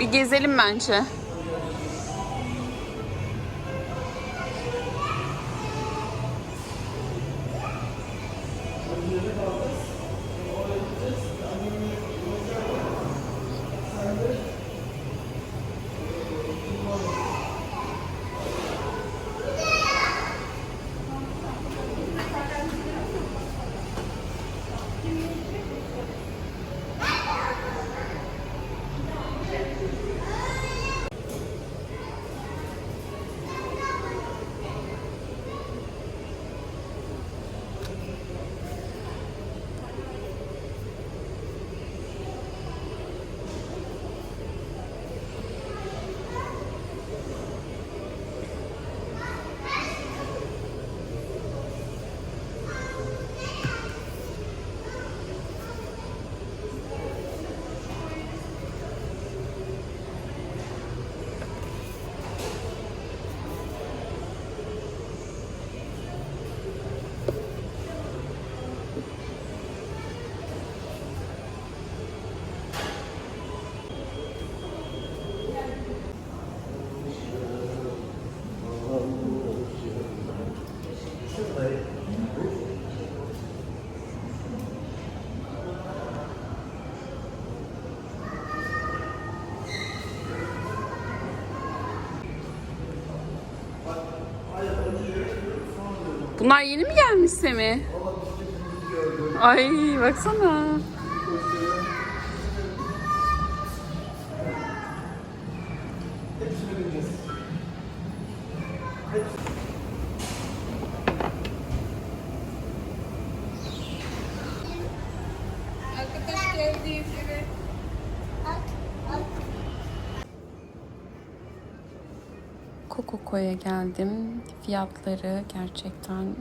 Bir gezelim bence. Bunlar yeni mi gelmiş Semih? Ay baksana. Cococo'ya geldim. Fiyatları gerçekten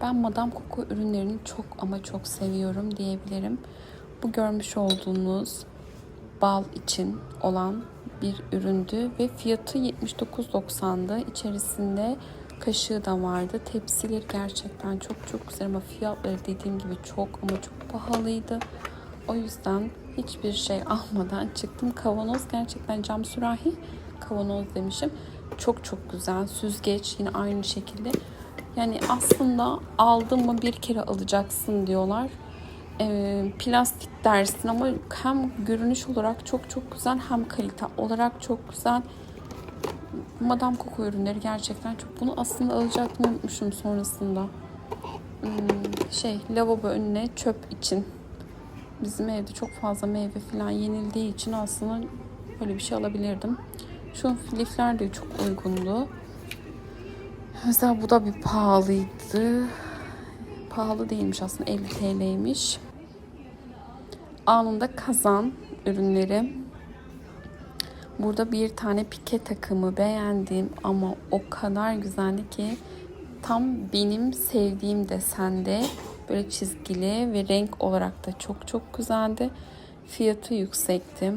ben Madame Coco ürünlerini çok ama çok seviyorum diyebilirim. Bu görmüş olduğunuz bal için olan bir üründü ve fiyatı 79.90'dı. İçerisinde kaşığı da vardı. Tepsileri gerçekten çok çok güzel ama fiyatları dediğim gibi çok ama çok pahalıydı. O yüzden hiçbir şey almadan çıktım. Kavanoz gerçekten cam sürahi kavanoz demişim. Çok çok güzel. Süzgeç yine aynı şekilde. Yani aslında aldın mı bir kere alacaksın diyorlar. Ee, plastik dersin ama hem görünüş olarak çok çok güzel hem kalite olarak çok güzel. Madame Coco ürünleri gerçekten çok. Bunu aslında alacaktım unutmuşum sonrasında. Hmm, şey lavabo önüne çöp için. Bizim evde çok fazla meyve falan yenildiği için aslında böyle bir şey alabilirdim. Şu lifler de çok uygundu. Mesela bu da bir pahalıydı. Pahalı değilmiş aslında 50 TL'ymiş. Anında kazan ürünleri. Burada bir tane pike takımı beğendim ama o kadar güzeldi ki tam benim sevdiğim desende böyle çizgili ve renk olarak da çok çok güzeldi. Fiyatı yüksekti.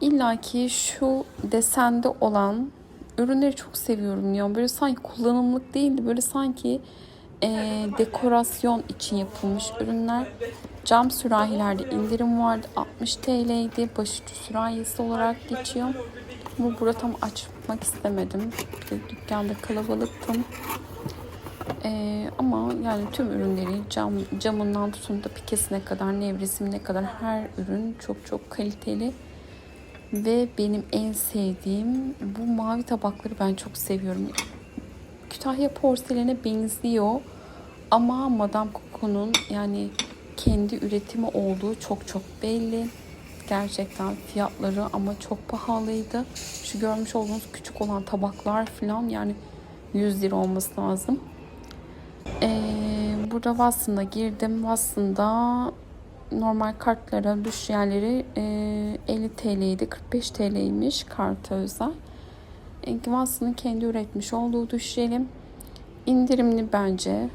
İlla ki şu desende olan ürünleri çok seviyorum ya. Böyle sanki kullanımlık değildi. Böyle sanki e, dekorasyon için yapılmış ürünler. Cam sürahilerde indirim vardı. 60 TL'ydi. Başucu sürahisi olarak geçiyor. Ama burada tam açmak istemedim. Dükkanda kalabalıktım. Ee, ama yani tüm ürünleri cam camından tutun da pikesine kadar nevresimine kadar her ürün çok çok kaliteli. Ve benim en sevdiğim bu mavi tabakları ben çok seviyorum. Kütahya porselene benziyor ama Madame Coco'nun yani kendi üretimi olduğu çok çok belli. Gerçekten fiyatları ama çok pahalıydı. Şu görmüş olduğunuz küçük olan tabaklar falan yani 100 lira olması lazım. Ee, burada Watson'a girdim. Watson'da normal kartlara duş yerleri e, 50 TL'ydi. 45 TL'ymiş karta özel. E, Watson'ın kendi üretmiş olduğu duş jeli. indirimli bence.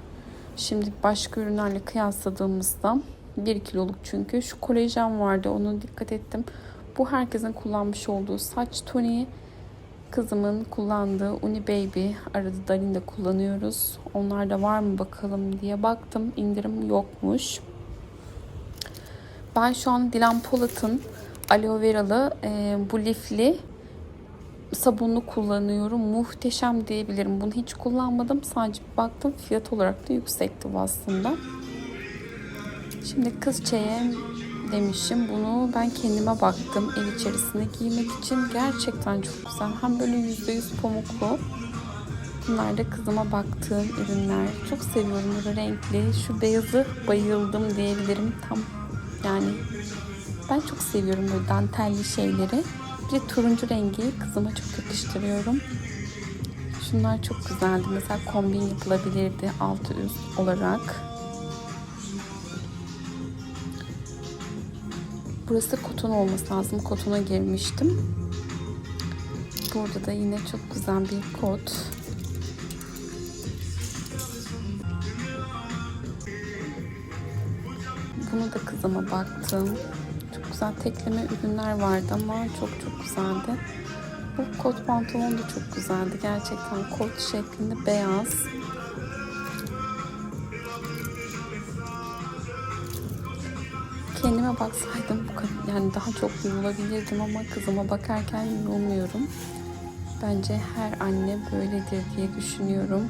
Şimdi başka ürünlerle kıyasladığımızda 1 kiloluk çünkü. Şu kolajen vardı onu dikkat ettim. Bu herkesin kullanmış olduğu saç toniği. Kızımın kullandığı Uni Baby arada Dalin de kullanıyoruz. Onlarda var mı bakalım diye baktım. İndirim yokmuş. Ben şu an Dilan Polat'ın aloe veralı e, bu lifli sabunlu kullanıyorum. Muhteşem diyebilirim. Bunu hiç kullanmadım. Sadece baktım fiyat olarak da yüksekti bu aslında. Şimdi kız çeye demişim. Bunu ben kendime baktım. Ev içerisinde giymek için gerçekten çok güzel. Hem böyle %100 pamuklu. Bunlar da kızıma baktığım ürünler. Çok seviyorum böyle renkli. Şu beyazı bayıldım diyebilirim. Tam yani ben çok seviyorum böyle dantelli şeyleri. Bir de turuncu rengi kızıma çok yakıştırıyorum. Şunlar çok güzeldi. Mesela kombin yapılabilirdi altı üst olarak. Burası koton olması lazım. Kotona girmiştim. Burada da yine çok güzel bir kot. Bunu da kızıma baktım. Çok güzel tekleme ürünler vardı ama çok çok güzeldi. Bu kot pantolon da çok güzeldi. Gerçekten kot şeklinde beyaz. Kendime baksaydım bu kadar yani daha çok yorulabilirdim ama kızıma bakarken yorulmuyorum. Bence her anne böyledir diye düşünüyorum.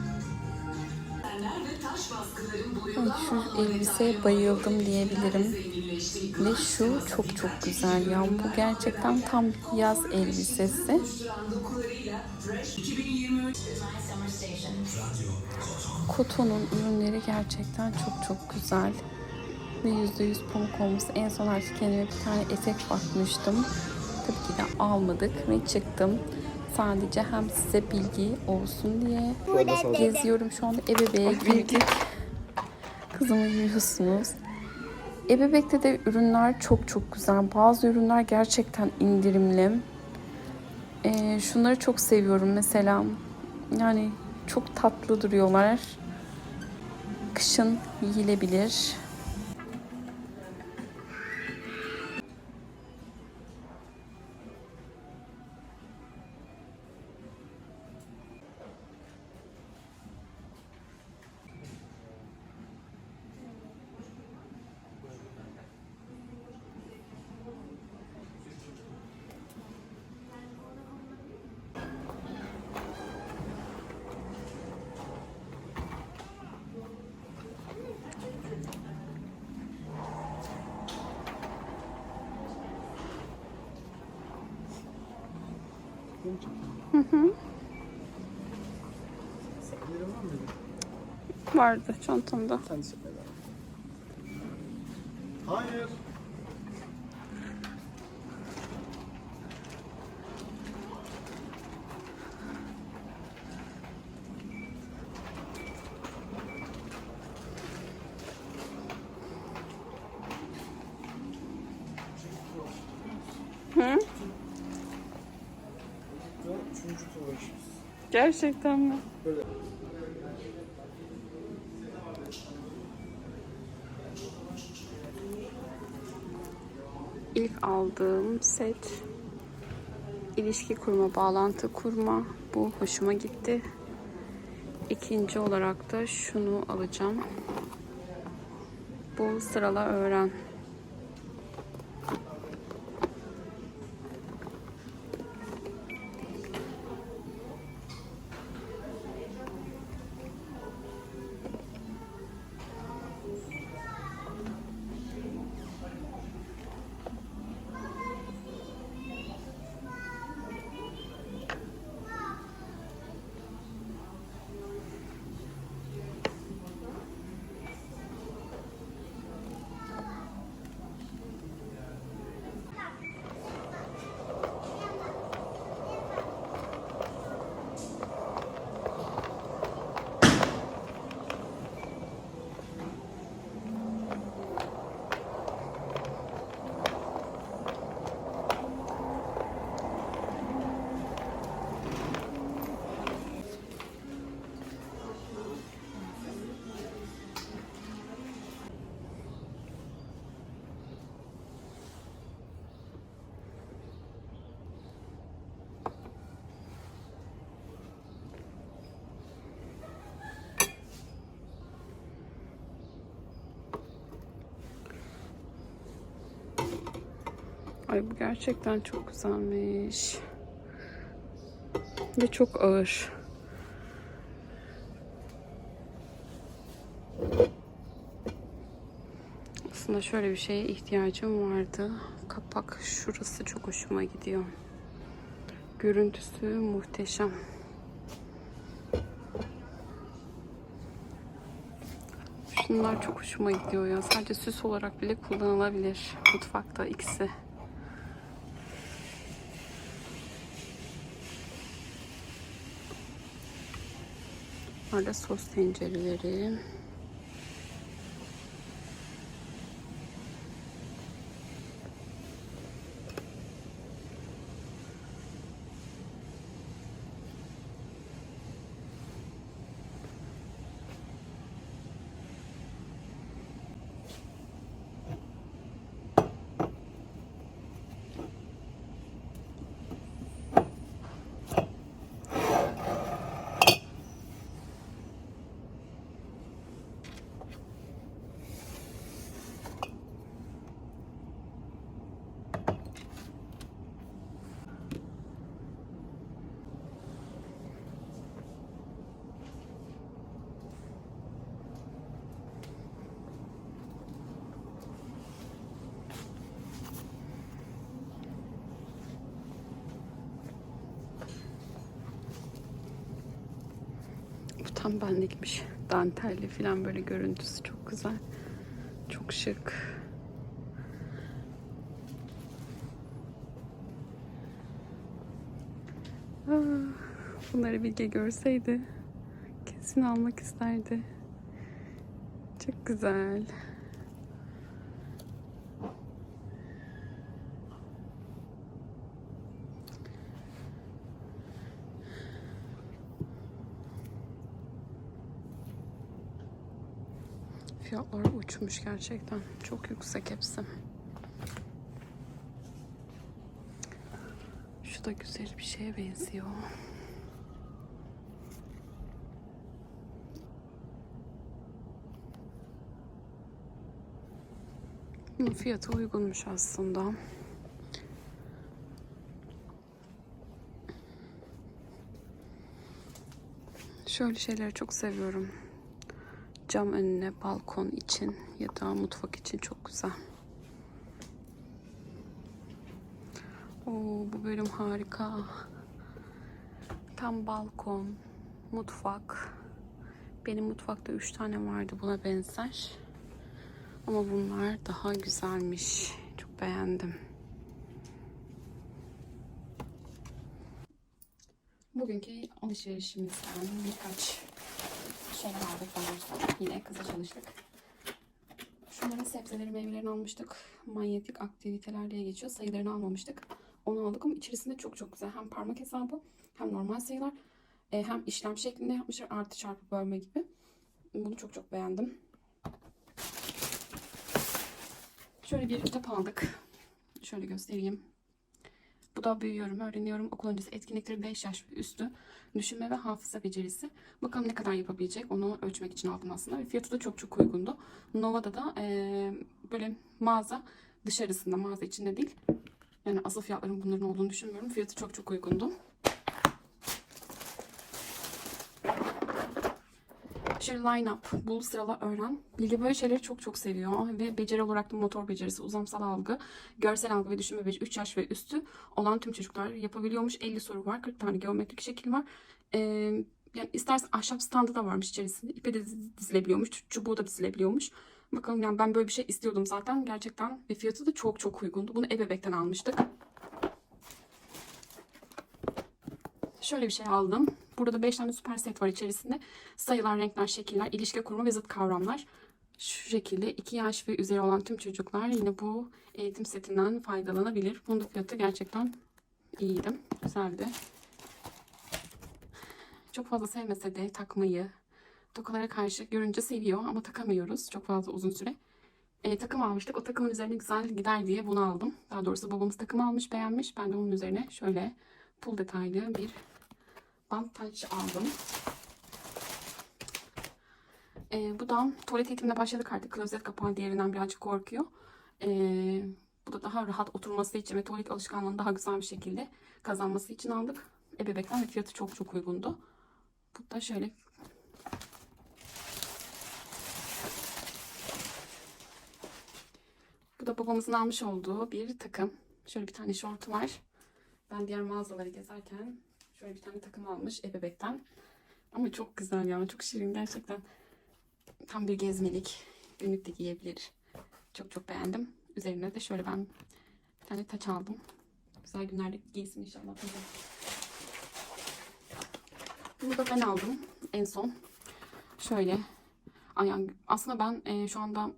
Şu elbiseye bayıldım diyebilirim. Ve şu çok çok güzel ya. Bu gerçekten tam yaz elbisesi. Koton'un ürünleri gerçekten çok çok güzel. Ve %100 pamuk olması. En son artık kendime bir tane etek bakmıştım. Tabii ki de almadık ve çıktım. Sadece hem size bilgi olsun diye geziyorum şu anda. Ebeveğe girdik. Kızımı yürüyorsunuz. Ebebek'te de ürünler çok çok güzel. Bazı ürünler gerçekten indirimli. Ee, şunları çok seviyorum mesela. Yani çok tatlı duruyorlar. Kışın yiyilebilir. Vardı çantamda. Sen sıkma Hayır. Hı? Bu üçüncü tuvalet. Gerçekten mi? İlk aldığım set ilişki kurma, bağlantı kurma. Bu hoşuma gitti. İkinci olarak da şunu alacağım. Bu sırala öğren. Ay bu gerçekten çok güzelmiş. Ve çok ağır. Aslında şöyle bir şeye ihtiyacım vardı. Kapak şurası çok hoşuma gidiyor. Görüntüsü muhteşem. Şunlar çok hoşuma gidiyor ya. Sadece süs olarak bile kullanılabilir mutfakta ikisi. Bunlar da sos tencereleri. Bu tam benlikmiş. Dantelli falan böyle görüntüsü çok güzel. Çok şık. Ah, Bunları Bilge görseydi kesin almak isterdi. Çok güzel. Fiyatlar uçmuş gerçekten. Çok yüksek hepsi. Şu da güzel bir şeye benziyor. Bunun fiyatı uygunmuş aslında. Şöyle şeyleri çok seviyorum. Cam önüne, balkon için ya da mutfak için çok güzel. Oo, bu bölüm harika. Tam balkon, mutfak. Benim mutfakta üç tane vardı buna benzer. Ama bunlar daha güzelmiş. Çok beğendim. Bugünkü alışverişimizden birkaç şey aldık daha. Yine kısa çalıştık. Şunların sebzeleri, meyvelerini almıştık. Manyetik aktiviteler diye geçiyor. Sayılarını almamıştık. Onu aldık ama içerisinde çok çok güzel. Hem parmak hesabı hem normal sayılar. e, hem işlem şeklinde yapmışlar. Artı çarpı bölme gibi. Bunu çok çok beğendim. Şöyle bir kitap aldık. Şöyle göstereyim. Bu da büyüyorum, öğreniyorum. Okul öncesi etkinlikleri 5 yaş üstü. Düşünme ve hafıza becerisi. Bakalım ne kadar yapabilecek. Onu ölçmek için aldım aslında. Ve fiyatı da çok çok uygundu. Nova'da da eee, böyle mağaza dışarısında, mağaza içinde değil. Yani asıl fiyatların bunların olduğunu düşünmüyorum. Fiyatı çok çok uygundu. Şöyle line up, bul, sırala, öğren. Bilge böyle şeyleri çok çok seviyor ve beceri olarak da motor becerisi, uzamsal algı, görsel algı ve düşünme becerisi 3 yaş ve üstü olan tüm çocuklar yapabiliyormuş. 50 soru var, 40 tane geometrik şekil var. Ee, yani istersen ahşap standı da varmış içerisinde. İpe de dizilebiliyormuş, çubuğu da dizilebiliyormuş. Bakalım yani ben böyle bir şey istiyordum zaten gerçekten ve fiyatı da çok çok uygundu. Bunu ebebekten almıştık. Şöyle bir şey aldım. Burada da 5 tane süper set var içerisinde. Sayılar, renkler, şekiller, ilişki kurma ve zıt kavramlar. Şu şekilde 2 yaş ve üzeri olan tüm çocuklar yine bu eğitim setinden faydalanabilir. Bunun fiyatı gerçekten iyiydi. Güzeldi. Çok fazla sevmese de takmayı, tokalara karşı görünce seviyor ama takamıyoruz çok fazla uzun süre. E, takım almıştık. O takımın üzerine güzel gider diye bunu aldım. Daha doğrusu babamız takım almış, beğenmiş. Ben de onun üzerine şöyle pul detaylı bir bant taç aldım. E, bu da tuvalet eğitimine başladık artık. Klozet kapağı diğerinden birazcık korkuyor. E, Bu da daha rahat oturması için ve tuvalet alışkanlığını daha güzel bir şekilde kazanması için aldık. Ebebekten ve fiyatı çok çok uygundu. Bu da şöyle Bu da babamızın almış olduğu bir takım. Şöyle bir tane şortu var. Ben diğer mağazaları gezerken şöyle bir tane takım almış ebebekten. Ama çok güzel ya. Çok şirin gerçekten. Tam bir gezmelik. Günlük de giyebilir. Çok çok beğendim. Üzerine de şöyle ben bir tane taç aldım. Güzel günlerde giysin inşallah. Bunu da ben aldım en son. Şöyle. Aslında ben e, şu anda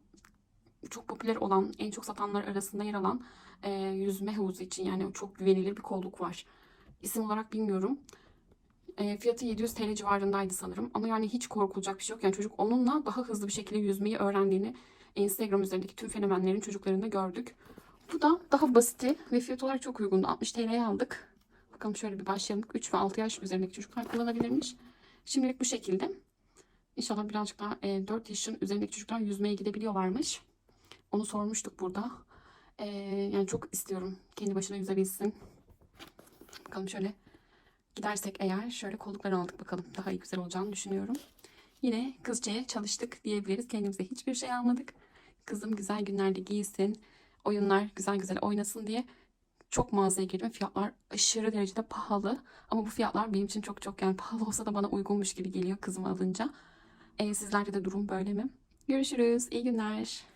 çok popüler olan, en çok satanlar arasında yer alan e, yüzme havuzu için yani çok güvenilir bir kolluk var. İsim olarak bilmiyorum. E, fiyatı 700 TL civarındaydı sanırım. Ama yani hiç korkulacak bir şey yok. Yani çocuk onunla daha hızlı bir şekilde yüzmeyi öğrendiğini Instagram üzerindeki tüm fenomenlerin çocuklarında gördük. Bu da daha basiti ve fiyat olarak çok uygundu. 60 TL'ye aldık. Bakalım şöyle bir başlayalım. 3 ve 6 yaş üzerindeki çocuklar kullanabilirmiş. Şimdilik bu şekilde. İnşallah birazcık daha e, 4 yaşın üzerindeki çocuklar yüzmeye gidebiliyorlarmış. Onu sormuştuk burada. E, yani çok istiyorum kendi başına yüzebilsin. Bakalım şöyle gidersek eğer şöyle kolluklar aldık bakalım. Daha iyi güzel olacağını düşünüyorum. Yine kızcaya çalıştık diyebiliriz. Kendimize hiçbir şey almadık. Kızım güzel günlerde giysin. Oyunlar güzel güzel oynasın diye çok mağazaya girdim. Fiyatlar aşırı derecede pahalı. Ama bu fiyatlar benim için çok çok yani pahalı olsa da bana uygunmuş gibi geliyor kızımı alınca. E, sizlerde de durum böyle mi? Görüşürüz. İyi günler.